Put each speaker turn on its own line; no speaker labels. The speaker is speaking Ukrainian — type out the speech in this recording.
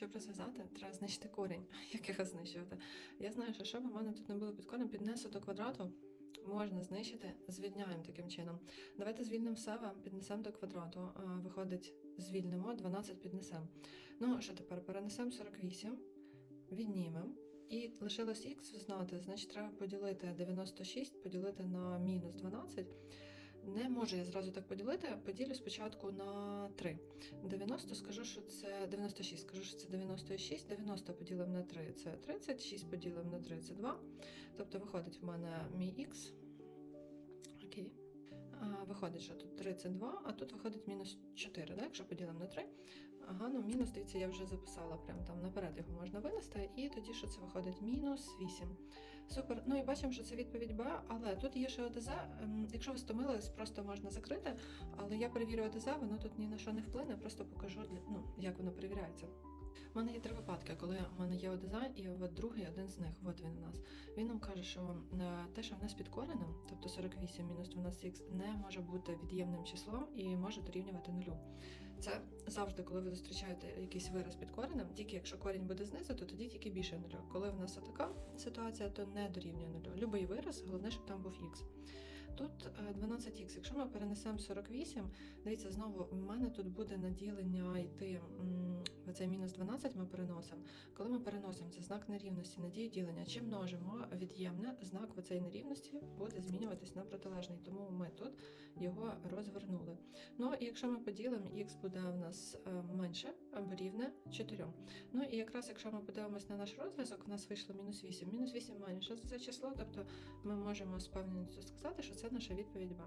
Щоб розв'язати, треба знищити корінь. Як його знищувати? Я знаю, що щоб у мене тут не було під коренем, піднесу до квадрату. Можна знищити, звільняємо таким чином. Давайте звільнимо себе, піднесемо до квадрату. Виходить, звільнимо, 12 піднесемо. Ну, що тепер? Перенесемо 48, віднімемо. І лишилось х знати, значить треба поділити 96, поділити на мінус 12. Не можу я зразу так поділити, поділю спочатку на 3. 90 скажу, що це 96, скажу, що це 96, 90 поділимо на 3 це 30, 6 поділимо на 3 це 2. Тобто виходить в мене мій х. Окей. Виходить, що тут 32, а тут виходить мінус 4, да? якщо поділимо на 3. Ага, ну мінус, дивіться, я вже записала, прям там наперед його можна винести, і тоді що це виходить мінус 8. Супер. Ну і бачимо, що це відповідь Б, але тут є ще ОДЗ. Ем, Якщо ви стомились, просто можна закрити, але я перевірю ОТЗ, воно тут ні на що не вплине, просто покажу, ну, як воно перевіряється. У мене є три випадки, коли в мене є ОДЗ, і от другий один з них, от він у нас. Він нам каже, що е, те, що в нас під коренем, тобто 48 мінус 12х, не може бути від'ємним числом і може дорівнювати нулю. Це завжди, коли ви зустрічаєте якийсь вираз під коренем, тільки якщо корінь буде знизу, то тоді тільки більше нулю. Коли в нас така ситуація, то не дорівнює нулю. Любий вираз, головне, щоб там був х. Тут е, 12х. Якщо ми перенесемо 48, дивіться, знову в мене тут буде наділення йти цей мінус 12 ми переносимо. Коли ми переносимо це знак нерівності на дію ділення, чи множимо від'ємне, знак в цій нерівності буде змінюватись на протилежний. Тому ми тут його розвернули. Ну і якщо ми поділимо, х буде в нас е, менше або рівне 4. Ну і якраз якщо ми подивимось на наш розв'язок, у нас вийшло мінус 8. Мінус 8 менше за це число, тобто ми можемо з певністю сказати, що це наша відповідь Б.